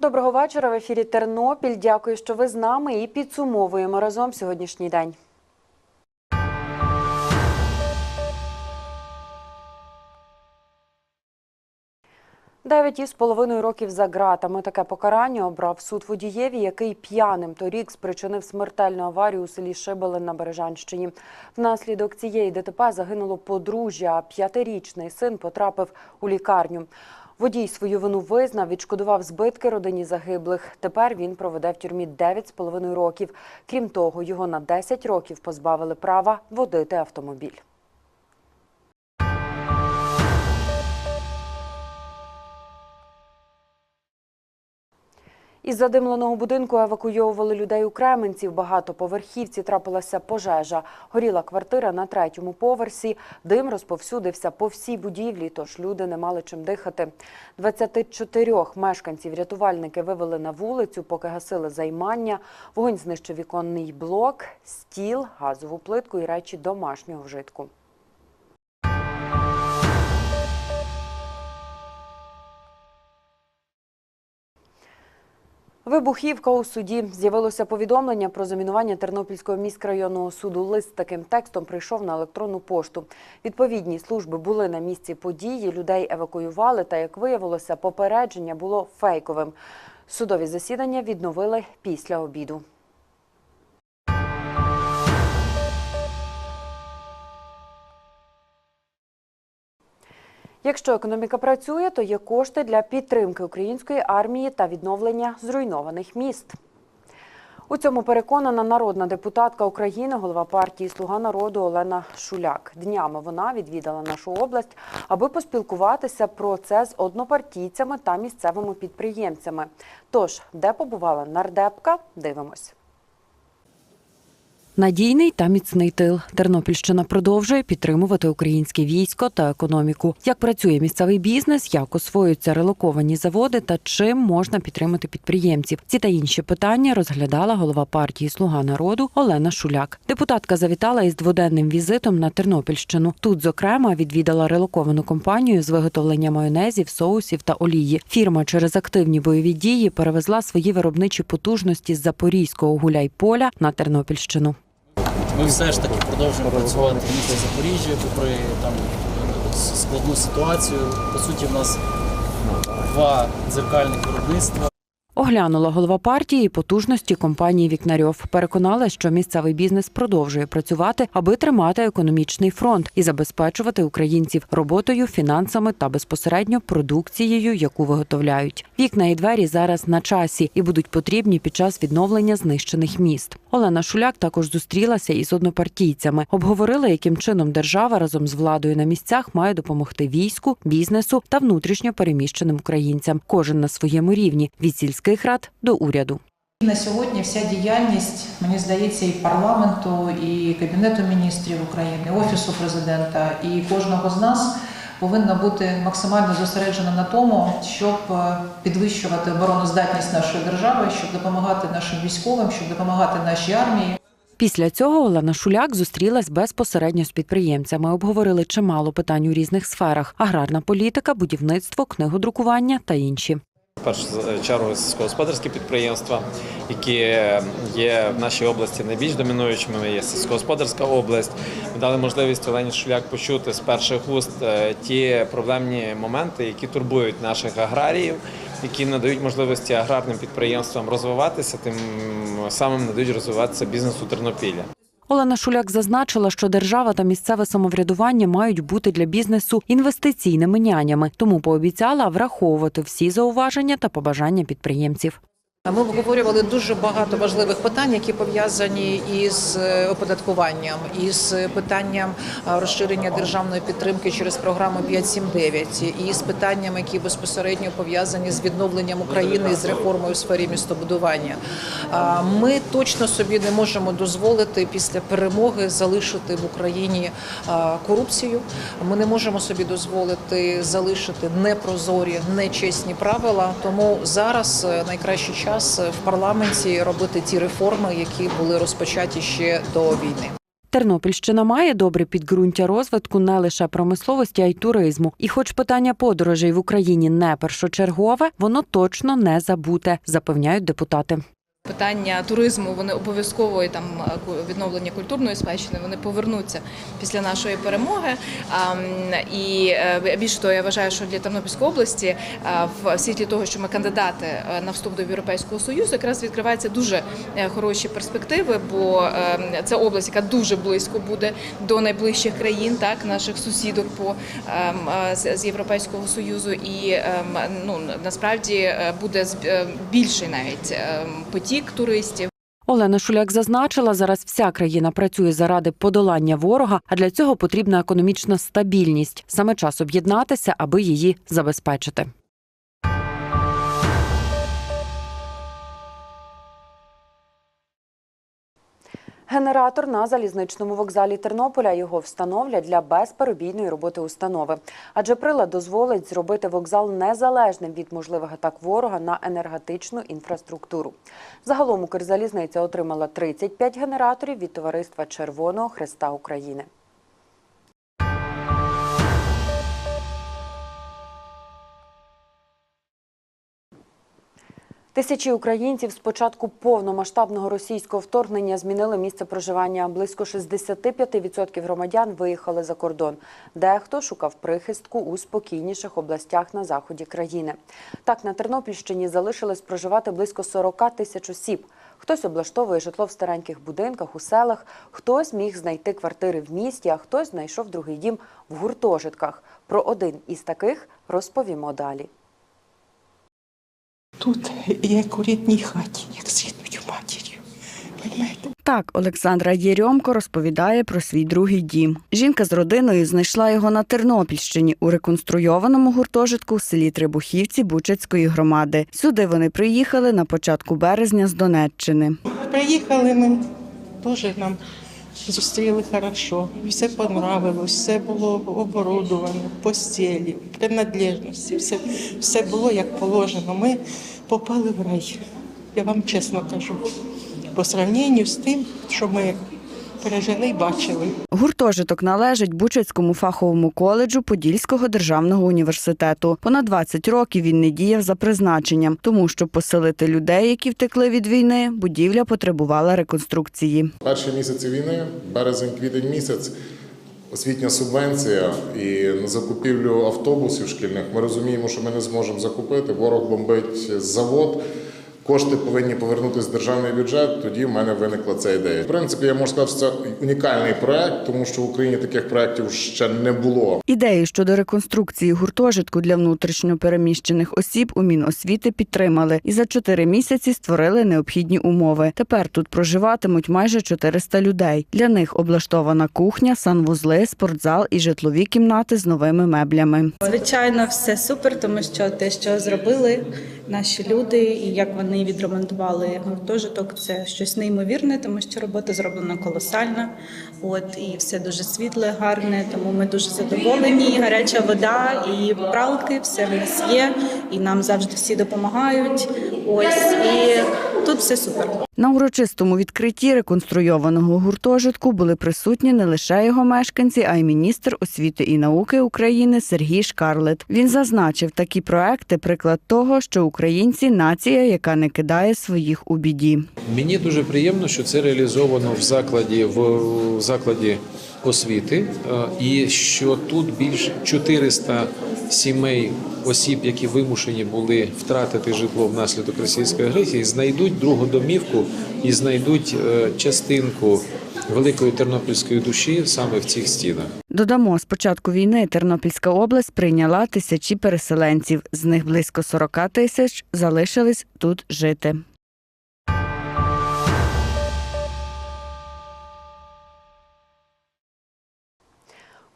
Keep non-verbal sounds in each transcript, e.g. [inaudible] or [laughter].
Доброго вечора. В ефірі Тернопіль. Дякую, що ви з нами і підсумовуємо разом сьогоднішній день. Дев'ять із половиною років за ґратами. Таке покарання обрав суд водієві, який п'яним торік спричинив смертельну аварію у селі Шибелин на Бережанщині. Внаслідок цієї ДТП загинуло подружжя, а п'ятирічний син потрапив у лікарню. Водій свою вину визнав, відшкодував збитки родині загиблих. Тепер він проведе в тюрмі 9,5 років. Крім того, його на 10 років позбавили права водити автомобіль. Із задимленого будинку евакуйовували людей у Кременці. В багатоповерхівці трапилася пожежа. Горіла квартира на третьому поверсі. Дим розповсюдився по всій будівлі, тож люди не мали чим дихати. 24 мешканців рятувальники вивели на вулицю, поки гасили займання. Вогонь знищив віконний блок, стіл, газову плитку і речі домашнього вжитку. Вибухівка у суді з'явилося повідомлення про замінування Тернопільського міськрайонного суду. Лист таким текстом прийшов на електронну пошту. Відповідні служби були на місці події, людей евакуювали. Та як виявилося, попередження було фейковим. Судові засідання відновили після обіду. Якщо економіка працює, то є кошти для підтримки української армії та відновлення зруйнованих міст. У цьому переконана народна депутатка України, голова партії Слуга народу Олена Шуляк. Днями вона відвідала нашу область, аби поспілкуватися про це з однопартійцями та місцевими підприємцями. Тож, де побувала нардепка, дивимось. Надійний та міцний тил. Тернопільщина продовжує підтримувати українське військо та економіку. Як працює місцевий бізнес, як освоюються релоковані заводи та чим можна підтримати підприємців. Ці та інші питання розглядала голова партії Слуга народу Олена Шуляк. Депутатка завітала із дводенним візитом на Тернопільщину. Тут, зокрема, відвідала релоковану компанію з виготовлення майонезів, соусів та олії. Фірма через активні бойові дії перевезла свої виробничі потужності з Запорізького гуляйполя на Тернопільщину. Ми все ж таки продовжуємо працювати в місті Запоріжжя, попри там складну ситуацію. По суті, в нас два дзеркальних виробництва. Оглянула голова партії потужності компанії Вікнарьов. Переконала, що місцевий бізнес продовжує працювати, аби тримати економічний фронт і забезпечувати українців роботою, фінансами та безпосередньо продукцією, яку виготовляють. Вікна і двері зараз на часі і будуть потрібні під час відновлення знищених міст. Олена Шуляк також зустрілася із однопартійцями. Обговорили, яким чином держава разом з владою на місцях має допомогти війську, бізнесу та внутрішньо переміщеним українцям. Кожен на своєму рівні від сільських рад до уряду. На сьогодні вся діяльність, мені здається, і парламенту, і Кабінету міністрів України, Офісу президента, і кожного з нас повинна бути максимально зосереджена на тому, щоб е, підвищувати обороноздатність нашої держави, щоб допомагати нашим військовим, щоб допомагати нашій армії. Після цього Олена Шуляк зустрілась безпосередньо з підприємцями. Обговорили чимало питань у різних сферах: аграрна політика, будівництво, книгодрукування та інші. Першу чергу сільськогосподарські підприємства, які є в нашій області найбільш домінуючими. Є сільськогосподарська область. Ми дали можливість Олені Шуляк почути з перших уст е, ті проблемні моменти, які турбують наших аграріїв, які надають можливості аграрним підприємствам розвиватися, тим самим надають розвиватися бізнесу Тернопілля. Олена Шуляк зазначила, що держава та місцеве самоврядування мають бути для бізнесу інвестиційними нянями, тому пообіцяла враховувати всі зауваження та побажання підприємців. Ми обговорювали дуже багато важливих питань, які пов'язані із е, оподаткуванням, із питанням розширення державної підтримки через програму 5.7.9, і з питаннями, які безпосередньо пов'язані з відновленням України з реформою у сфері містобудування. Ми точно собі не можемо дозволити після перемоги залишити в Україні корупцію. Ми не можемо собі дозволити залишити непрозорі, нечесні правила. Тому зараз е, найкращий час в парламенті робити ті реформи, які були розпочаті ще до війни. Тернопільщина має добре підґрунтя розвитку не лише промисловості, а й туризму. І, хоч питання подорожей в Україні не першочергове, воно точно не забуте, запевняють депутати. Питання туризму вони обов'язково там е, відновлення культурної спадщини вони повернуться після нашої перемоги. І е, більше того, я вважаю, що для Тернопільської області е, в світлі того, що ми кандидати на вступ до Європейського союзу, якраз відкриваються дуже хороші перспективи, бо е, це область, яка дуже близько буде до найближчих країн, так наших сусідок по ем, з Європейського союзу, і ем, ну насправді буде більший навіть ем, потік туристів. Олена Шуляк зазначила, зараз вся країна працює заради подолання ворога, а для цього потрібна економічна стабільність. Саме час об'єднатися, аби її забезпечити. Генератор на залізничному вокзалі Тернополя його встановлять для безперебійної роботи установи. Адже прилад дозволить зробити вокзал незалежним від можливих атак ворога на енергетичну інфраструктуру. Загалом Укрзалізниця отримала 35 генераторів від товариства Червоного Хреста України. Тисячі українців з початку повномасштабного російського вторгнення змінили місце проживання. Близько 65% громадян виїхали за кордон. Дехто шукав прихистку у спокійніших областях на заході країни. Так, на Тернопільщині залишилось проживати близько 40 тисяч осіб. Хтось облаштовує житло в стареньких будинках у селах, хтось міг знайти квартири в місті, а хтось знайшов другий дім в гуртожитках. Про один із таких розповімо далі. Тут як у рідній хаті, як з рідною матір'ю. Так, Олександра Єрьомко розповідає про свій другий дім. Жінка з родиною знайшла його на Тернопільщині у реконструйованому гуртожитку в селі Трибухівці Бучацької громади. Сюди вони приїхали на початку березня з Донеччини. Приїхали ми, теж нам зустріли хорошо. Все понравилось, все було оборудовано, постілі, принадлежності, все, все було як положено. Ми попали в рай. Я вам чесно кажу. По сравненню з тим, що ми пережили і бачили. Гуртожиток належить Бучацькому фаховому коледжу Подільського державного університету. Понад 20 років він не діяв за призначенням, тому щоб поселити людей, які втекли від війни, будівля потребувала реконструкції. Перші місяці війни, березень-квітень місяць, освітня субвенція і на закупівлю автобусів шкільних. Ми розуміємо, що ми не зможемо закупити. Ворог бомбить завод. Кошти повинні повернутися в державний бюджет. Тоді в мене виникла ця ідея. В принципі, я можу сказати, що це унікальний проект, тому що в Україні таких проєктів ще не було. Ідею щодо реконструкції гуртожитку для внутрішньопереміщених осіб у Міносвіти підтримали і за чотири місяці створили необхідні умови. Тепер тут проживатимуть майже 400 людей. Для них облаштована кухня, санвузли, спортзал і житлові кімнати з новими меблями. Звичайно, все супер, тому що те, що зробили наші люди, і як вони відремонтували гуртожиток, це щось неймовірне, тому що робота зроблена колосальна. От і все дуже світле, гарне. Тому ми дуже задоволені. Гаряча вода, і пралки, все в нас є, і нам завжди всі допомагають. Ось і тут все супер. На урочистому відкритті реконструйованого гуртожитку були присутні не лише його мешканці, а й міністр освіти і науки України Сергій Шкарлет. Він зазначив, такі проекти приклад того, що українці нація, яка не кидає своїх у біді. Мені дуже приємно, що це реалізовано в закладі в закладі освіти, е, і що тут більш 400 сімей осіб, які вимушені були втратити житло внаслідок російської агресії, знайдуть другу домівку і знайдуть е, частинку великої тернопільської душі саме в цих стінах. Додамо, з початку війни Тернопільська область прийняла тисячі переселенців. З них близько 40 тисяч залишились тут жити.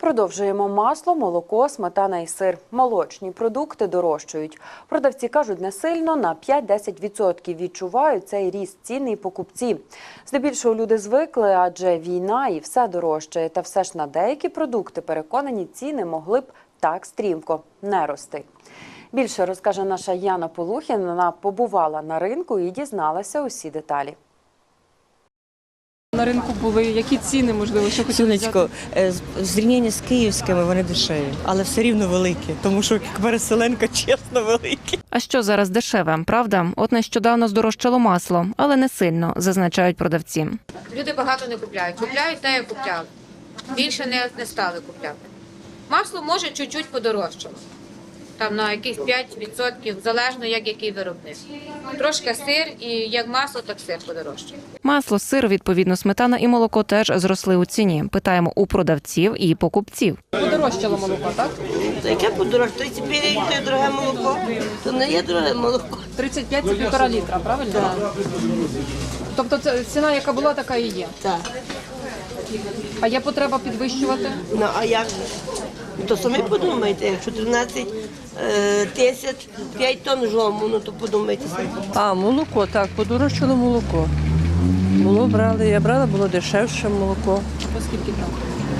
Продовжуємо масло, молоко, сметана і сир. Молочні продукти дорожчають. Продавці кажуть, не сильно на 5-10% відчувають цей ріст цін і покупці. Здебільшого люди звикли, адже війна і все дорожчає. Та все ж на деякі продукти переконані ціни могли б так стрімко не рости. Більше розкаже наша Яна Полухін. Вона побувала на ринку і дізналася усі деталі. На ринку були які ціни, можливо, що хотіли? Сонечко, е, з- в зрівнянні з київськими вони дешеві, але все рівно великі, тому що як переселенка чесно великі. А що зараз дешеве, правда? От нещодавно здорожчало масло, але не сильно, зазначають продавці. Люди багато не купляють. Купляють те, як купляли. Більше не, не стали купляти. Масло може чуть-чуть подорожчало. Там на якісь 5%, залежно як який виробник. Трошки сир і як масло, так сир подорожчає. Масло, сир, відповідно, сметана і молоко теж зросли у ціні. Питаємо у продавців і покупців. Подорожчало молоко, так? Яке подорожче? 35 це дороге молоко, то не є дороге молоко. 35 – це півтора літра, правильно? Так. Тобто це ціна, яка була, така і є. Так. А є потреба підвищувати? Ну а як? То самі подумайте, якщо 13 е, тисяч 5 тонн жому, ну то подумайте. А, молоко, так, подорожчало молоко. Було брали, я брала, було дешевше молоко. По скільки там?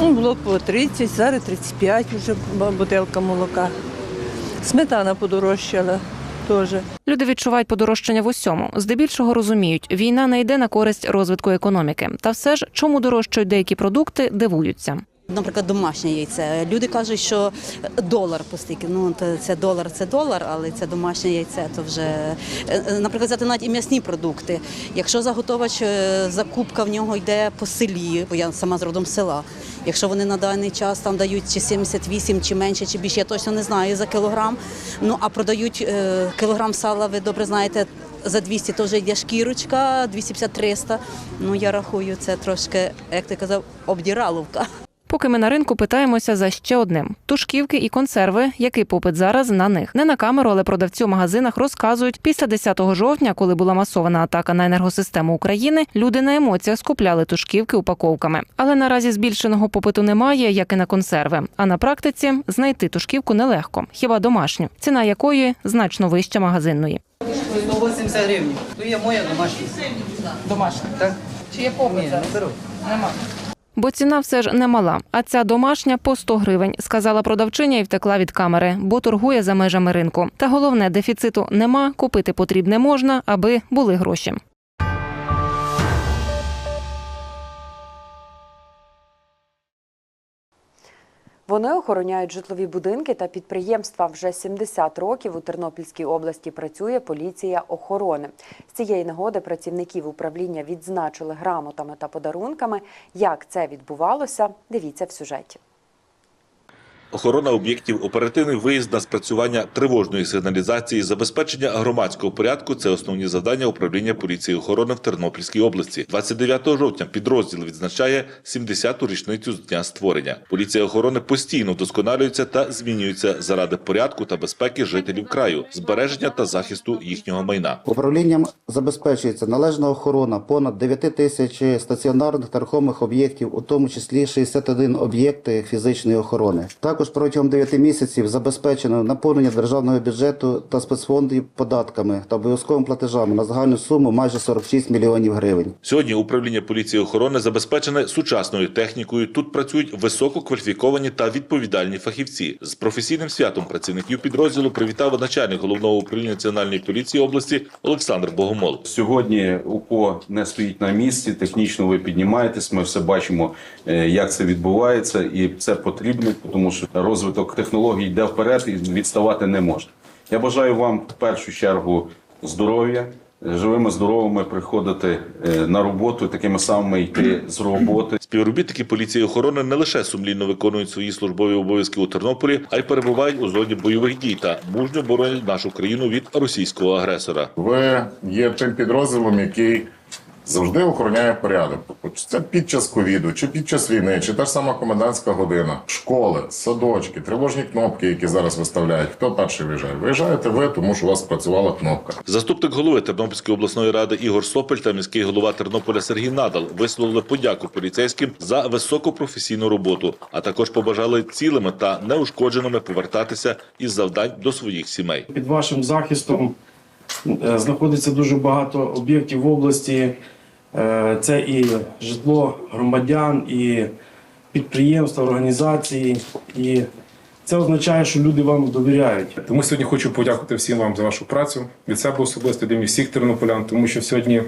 Ну, було по 30, зараз 35 вже бутилка молока. Сметана подорожчала теж. Люди відчувають подорожчання в усьому. Здебільшого розуміють, війна не йде на користь розвитку економіки. Та все ж, чому дорожчають деякі продукти, дивуються. Наприклад, домашнє яйце. Люди кажуть, що долар постільки. Ну це долар, це долар, але це домашнє яйце. То вже Е, наприклад, взяти навіть і м'ясні продукти. Якщо заготовач е, закупка в нього йде по селі, бо я сама з родом села. Якщо вони на даний час там дають чи 78, чи менше, чи більше, я точно не знаю за кілограм. Ну а продають е, кілограм сала, ви добре знаєте. За 200 то вже йде шкірочка, 250-300. Ну я рахую, це трошки, як ти казав, обдіраловка. Поки ми на ринку питаємося за ще одним: тушківки і консерви, який попит зараз на них. Не на камеру, але продавці у магазинах розказують, після 10 жовтня, коли була масована атака на енергосистему України, люди на емоціях скупляли тушківки упаковками. Але наразі збільшеного попиту немає, як і на консерви. А на практиці знайти тушківку нелегко, хіба домашню, ціна якої значно вища магазинної. 180 гривень. То є моя домашня. Домашня. Так? Чи є попит Ні, не беру. Нема. Бо ціна все ж немала, а ця домашня по 100 гривень, сказала продавчиня і втекла від камери, бо торгує за межами ринку. Та головне, дефіциту нема, купити потрібне можна, аби були гроші. Вони охороняють житлові будинки та підприємства. Вже 70 років у Тернопільській області працює поліція охорони. З цієї нагоди працівників управління відзначили грамотами та подарунками. Як це відбувалося, дивіться в сюжеті. Охорона об'єктів, оперативний виїзд на спрацювання тривожної сигналізації, забезпечення громадського порядку це основні завдання управління поліції охорони в Тернопільській області. 29 жовтня підрозділ відзначає 70-ту річницю з дня створення. Поліція охорони постійно вдосконалюється та змінюється заради порядку та безпеки жителів краю, збереження та захисту їхнього майна. Управлінням забезпечується належна охорона понад 9 тисяч стаціонарних та рухомих об'єктів, у тому числі 61 об'єкти фізичної охорони. Також протягом 9 місяців забезпечено наповнення державного бюджету та спецфондів податками та обов'язковими платежами на загальну суму майже 46 мільйонів гривень. Сьогодні управління поліції охорони забезпечене сучасною технікою. Тут працюють висококваліфіковані та відповідальні фахівці. З професійним святом працівників підрозділу привітав начальник головного управління національної поліції області Олександр Богомол. Сьогодні УПО не стоїть на місці. Технічно ви піднімаєтесь. Ми все бачимо, е, як це відбувається, і це потрібно, тому що розвиток технологій йде вперед і відставати не можна. Я бажаю вам в першу чергу здоров'я. Живими, здоровими приходити е, на роботу, такими самими йти з роботи. Співробітники поліції охорони не лише сумлінно виконують свої службові обов'язки у Тернополі, а й перебувають у зоні бойових дій та мужньо боронять нашу країну від російського агресора. Ви є тим підрозділом, який завжди охороняє порядок. Тобто, це під час ковіду, чи під час війни, чи та ж сама комендантська година, школи, садочки, тривожні кнопки, які зараз виставляють. Хто перший виїжджає? Виїжджаєте ви, тому що у вас спрацювала кнопка. Заступник голови Тернопільської обласної ради Ігор Сопель та міський голова Тернополя Сергій Надал висловили подяку поліцейським за високопрофесійну роботу, а також побажали цілими та неушкодженими повертатися із завдань до своїх сімей. Під вашим захистом е, знаходиться дуже багато об'єктів в області. Е, Це і житло громадян, і підприємства, організації. І це означає, що люди вам довіряють. Тому сьогодні хочу подякувати всім вам за вашу працю від себе особисто, від всіх тернополян, тому що сьогодні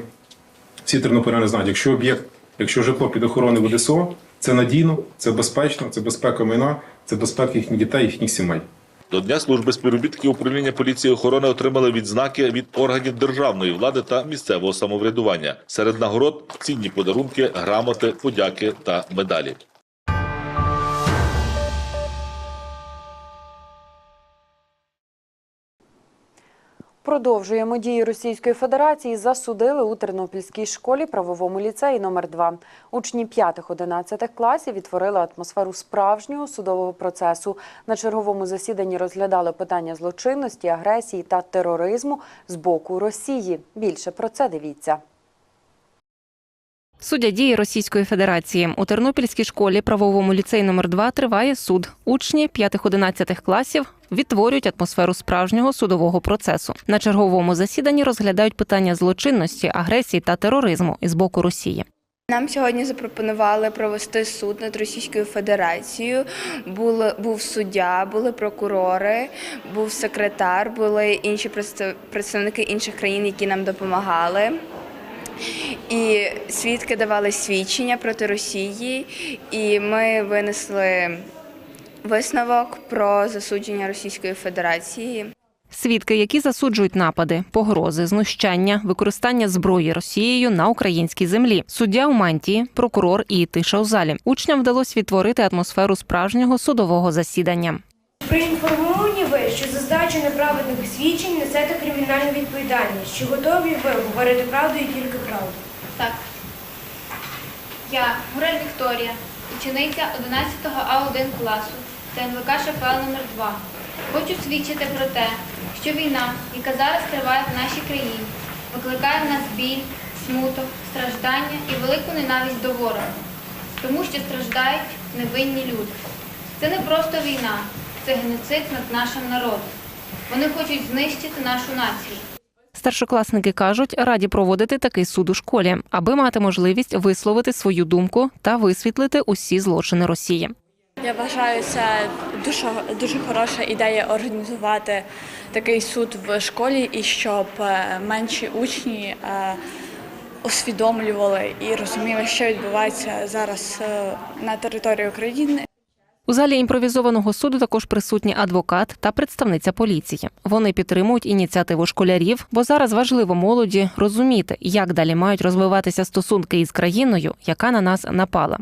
всі тернополяни знають, якщо об'єкт Якщо житло під охороною ВДСО, це надійно, це безпечно, це безпека майна, це безпека їхніх дітей, їхніх сімей. До Дня служби співробітники управління поліції охорони отримали відзнаки від органів державної влади та місцевого самоврядування. Серед нагород цінні подарунки, грамоти, подяки та медалі. Продовжуємо дії Російської Федерації. Засудили у Тернопільській школі правовому ліцеї номер 2 Учні 5-11 класів відтворили атмосферу справжнього судового процесу. На черговому засіданні розглядали питання злочинності, агресії та тероризму з боку Росії. Більше про це дивіться. Суддя дії Російської Федерації у Тернопільській школі правовому ліцеї номер 2 триває суд. Учні 5-11 класів відтворюють атмосферу справжнього судового процесу. На черговому засіданні розглядають питання злочинності, агресії та тероризму із боку Росії. Нам сьогодні запропонували провести суд над Російською Федерацією. Були, був суддя, були прокурори, був секретар, були інші представники інших країн, які нам допомагали. І свідки давали свідчення проти Росії, і ми винесли висновок про засудження Російської Федерації. Свідки, які засуджують напади, погрози, знущання, використання зброї Росією на українській землі, суддя у мантії, прокурор і тиша у залі. Учням вдалося відтворити атмосферу справжнього судового засідання. Проінформовані ви, що за здачу неправедних свідчень несете кримінальну відповідальність. Чи готові ви говорити правду і тільки правду? Так. Я, Гурель Вікторія, учениця 11 А1 класу ТНВК ШПЛ номер 2 Хочу свідчити про те, що війна, яка зараз триває в нашій країні, викликає в нас біль, смуток, страждання і велику ненависть до ворога, тому що страждають невинні люди. Це не просто війна, це геноцид над нашим народом. Вони хочуть знищити нашу націю. Старшокласники кажуть, раді проводити такий суд у школі, аби мати можливість висловити свою думку та висвітлити усі злочини Росії. Я вважаю, це дуже, дуже хороша ідея організувати такий суд в школі і щоб е, менші учні е, усвідомлювали і розуміли, що відбувається зараз е, на території України. У залі імпровізованого суду також присутні адвокат та представниця поліції. Вони підтримують ініціативу школярів, бо зараз важливо молоді розуміти, як далі мають розвиватися стосунки із країною, яка на нас напала.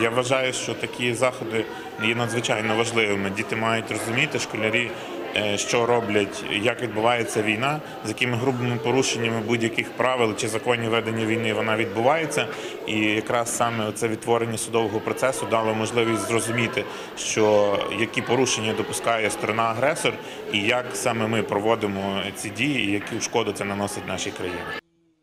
Я вважаю, що такі заходи є надзвичайно важливими. Діти мають розуміти, школярі, е, що роблять, як відбувається війна, з якими грубими порушеннями будь-яких правил чи законів ведення війни вона відбувається. І якраз саме це відтворення судового процесу дало можливість зрозуміти, що які порушення допускає сторона агресор, і як саме ми проводимо ці дії, і яку шкоду це наносить нашій країні.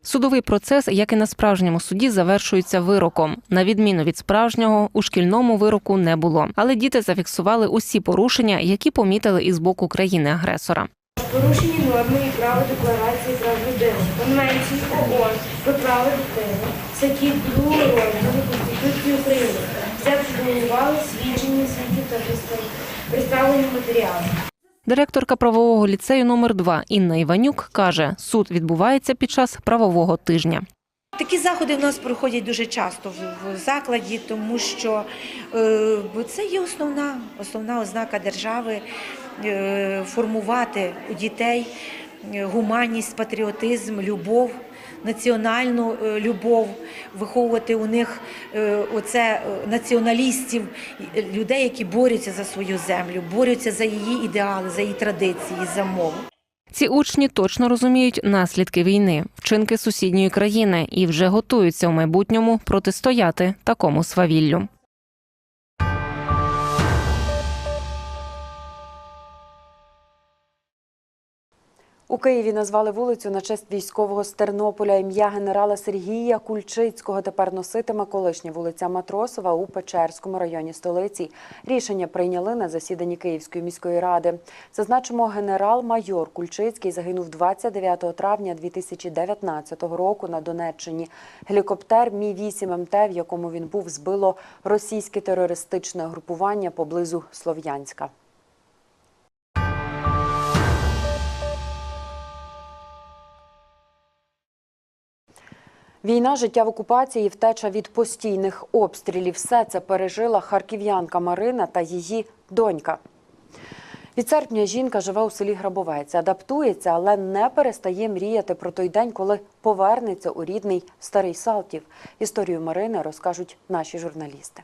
Судовий процес, як і на справжньому суді, завершується вироком. На відміну від справжнього, у шкільному вироку не було. Але діти зафіксували усі порушення, які помітили із боку країни-агресора. Порушені норми і права декларації прав людини, Конвенції ООН про права дитини, статті 2 розділу Конституції України. Це пропонували свідчення свідків та представлені матеріали. Директорка правового ліцею номер 2 Інна Іванюк каже, суд відбувається під час правового тижня. Такі заходи в нас проходять дуже часто в, закладі, тому що е, це є основна, основна ознака держави е, формувати у дітей е, гуманність, патріотизм, любов, національну е, любов, виховувати у них е, оце е, націоналістів, людей, які борються за свою землю, борються за її ідеали, за її традиції, за мову. Ці учні точно розуміють наслідки війни, вчинки сусідньої країни і вже готуються у майбутньому протистояти такому свавіллю. У Києві назвали вулицю на честь військового з Тернополя. Ім'я генерала Сергія Кульчицького тепер носитиме колишня вулиця Матросова у Печерському районі столиці. Рішення прийняли на засіданні Київської міської ради. Зазначимо, генерал-майор Кульчицький загинув 29 травня 2019 року на Донеччині. Гелікоптер Мі 8 МТ, в якому він був, збило російське терористичне групування поблизу Слов'янська. Війна, життя в окупації, втеча від постійних обстрілів. Все це пережила харків'янка Марина та її донька. Від серпня жінка живе у селі Грабовець, адаптується, але не перестає мріяти про той день, коли повернеться у рідний старий Салтів. Історію Марини розкажуть наші журналісти.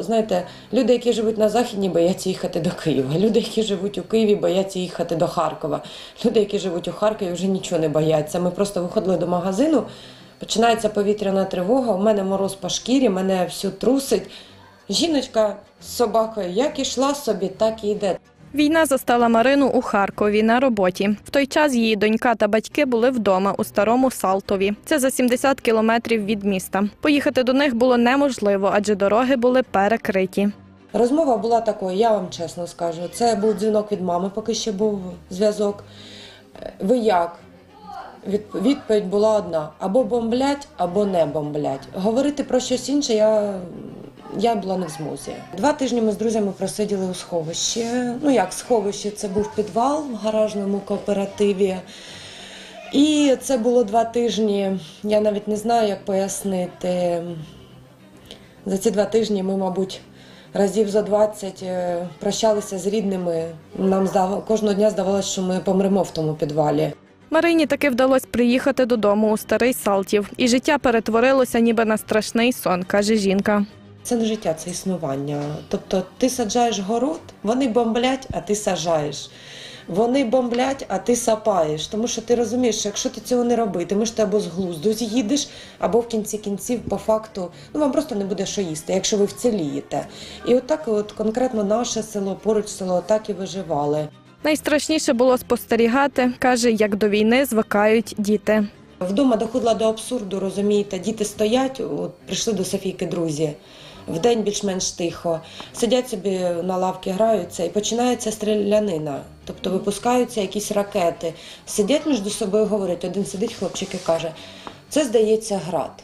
Знаєте, люди, які живуть на Західній, бояться їхати до Києва. Люди, які живуть у Києві, бояться їхати до Харкова. Люди, які живуть у Харкові, вже нічого не бояться. Ми просто виходили до магазину, починається повітряна тривога, у мене мороз по шкірі, мене всю трусить. Жіночка з собакою як ішла собі, так і йде. Війна застала Марину у Харкові на роботі. В той час її донька та батьки були вдома у старому Салтові. Це за 70 кілометрів від міста. Поїхати до них було неможливо, адже дороги були перекриті. Розмова була такою, я вам чесно скажу. Це був дзвінок від мами, поки ще був зв'язок. Е, Ви як? Відповідь була одна: або бомблять, або не бомблять. Говорити про щось інше я, я була не в змозі. Два тижні ми з друзями просиділи у сховищі. Ну як сховище, це був підвал в гаражному кооперативі. І це було два тижні. Я навіть не знаю, як пояснити. За ці два тижні ми, мабуть, разів за 20 е, прощалися з рідними. Нам кожного дня здавалося, що ми помремо в тому підвалі. Марині таки вдалося приїхати додому у старий Салтів, і життя перетворилося ніби на страшний сон, каже жінка. Це не життя, це існування. Тобто ти саджаєш город, вони бомблять, а ти сажаєш. Вони бомблять, а ти сапаєш. Тому що ти розумієш, що якщо ти цього не робитимеш, ти або з глузду з'їдеш, або в кінці кінців, по факту, ну вам просто не буде що їсти, якщо ви вцілієте. І отак, от конкретно наше село, поруч село, так і виживали. Найстрашніше було спостерігати, каже, як до війни звикають діти. Вдома доходила до абсурду, розумієте, діти стоять, от прийшли до Софійки друзі. Вдень більш-менш тихо, сидять собі на лавці, граються і починається стрілянина. Тобто випускаються якісь ракети. Сидять між собою, говорять. Один сидить хлопчик і каже: це здається град.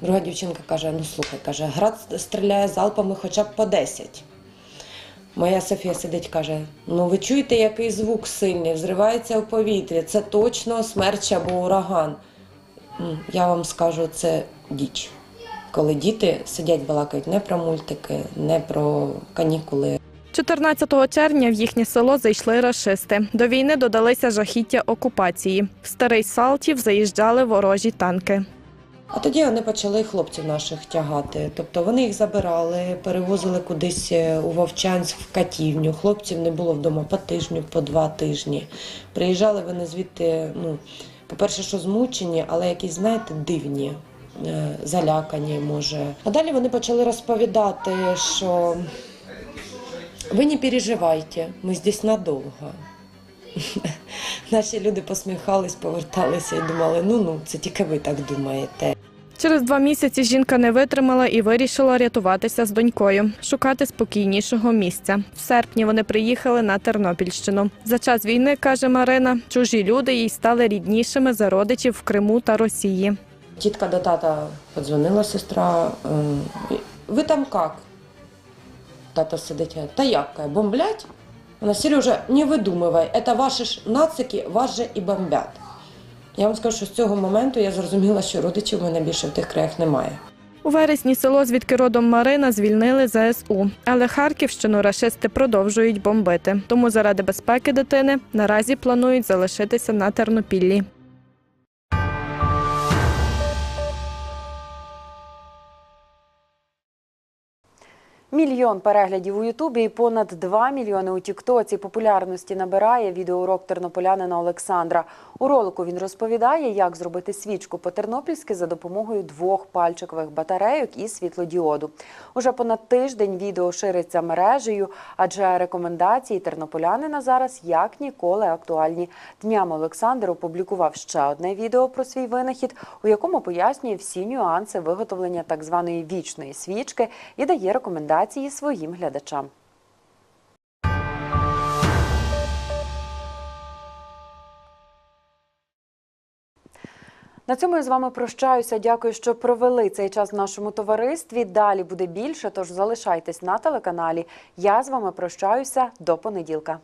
Друга дівчинка каже: ну слухай, каже, град стріляє залпами хоча б по 10. Моя Софія сидить, каже: ну ви чуєте, який звук сильний, взривається в повітрі. Це точно смерч або ураган. Я вам скажу, це діч. Коли діти сидять, балакають не про мультики, не про канікули. 14 червня в їхнє село зайшли рашисти. До війни додалися жахіття окупації. В старий Салтів заїжджали ворожі танки. А тоді вони почали хлопців наших тягати. Тобто вони їх забирали, перевозили кудись е, у Вовчанськ в катівню. Хлопців не було вдома по тижню, по два тижні. Приїжджали вони звідти, ну, по-перше, що змучені, але якісь, знаєте, дивні, залякані, може. А далі вони почали розповідати, що ви не переживайте, ми здесь надовго. [laughs] Наші люди посміхались, поверталися і думали, ну ну це тільки ви так думаєте. Через два місяці жінка не витримала і вирішила рятуватися з донькою, шукати спокійнішого місця. В серпні вони приїхали на Тернопільщину. За час війни, каже Марина, чужі люди їй стали ріднішими за родичів в Криму та Росії. Тітка до тата подзвонила сестра. е, Ви там як? Тата сидить, та як? Бомблять? Вона Сережа, не видумывай, це ваші ж нацики, вас же і бомблять. Я вам скажу, що з цього моменту я зрозуміла, що родичів у мене більше в тих краях немає. У вересні село, звідки родом Марина, звільнили ЗСУ. Але Харківщину рашисти продовжують бомбити. Тому заради безпеки дитини наразі планують залишитися на Тернопіллі. Мільйон переглядів у Ютубі і понад 2 мільйони у Тіктоці. Популярності набирає відеоурок тернополянина Олександра. У ролику він розповідає, як зробити свічку по-тернопільськи за допомогою двох пальчикових батарейок і світлодіоду. Уже понад тиждень відео шириться мережею, адже рекомендації тернополянина зараз як ніколи актуальні. Днями Олександр опублікував ще одне відео про свій винахід, у якому пояснює всі нюанси виготовлення так званої вічної свічки і дає рекомендації своїм глядачам. На цьому я з вами прощаюся. Дякую, що провели цей час в нашому товаристві. Далі буде більше, тож залишайтесь на телеканалі. Я з вами прощаюся до понеділка.